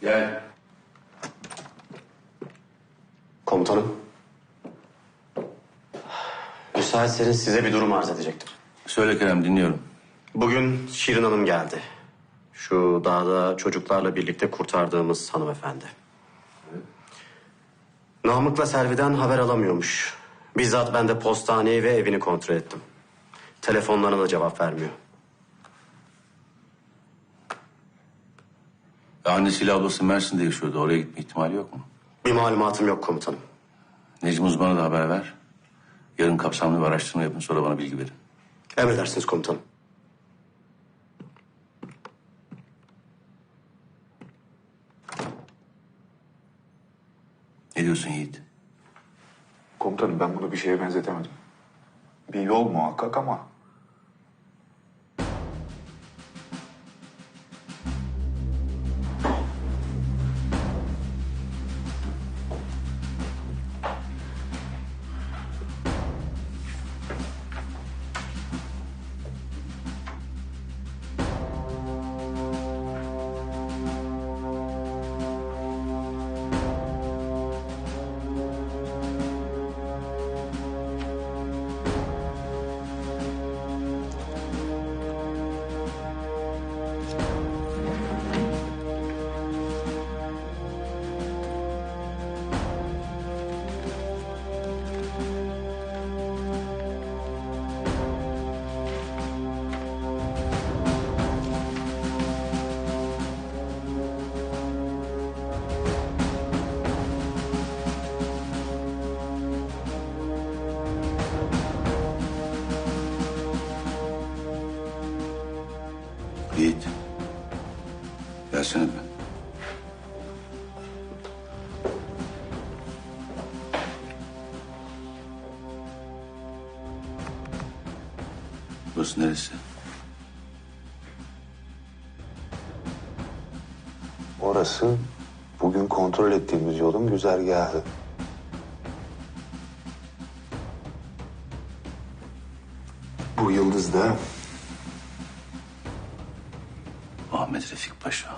Gel. Komutanım. Müsaitseniz size bir durum arz edecektim. Söyle Kerem dinliyorum. Bugün Şirin Hanım geldi. Şu dağda çocuklarla birlikte kurtardığımız hanımefendi. Namık'la Servi'den haber alamıyormuş. Bizzat ben de postaneyi ve evini kontrol ettim. Telefonlarına da cevap vermiyor. Ya annesiyle ablası Mersin'de yaşıyordu. Oraya gitme ihtimali yok mu? Bir malumatım yok komutanım. Necmi uzmanı da haber ver. Yarın kapsamlı bir araştırma yapın sonra bana bilgi verin. Emredersiniz komutanım. Ne diyorsun Yiğit? Komutanım ben bunu bir şeye benzetemedim. Bir yol muhakkak ama Yiğit. Gelsene bir. Burası neresi? orası bugün kontrol ettiğimiz yolun güzergahı. Bu yıldız da Ahmet Refik Paşa.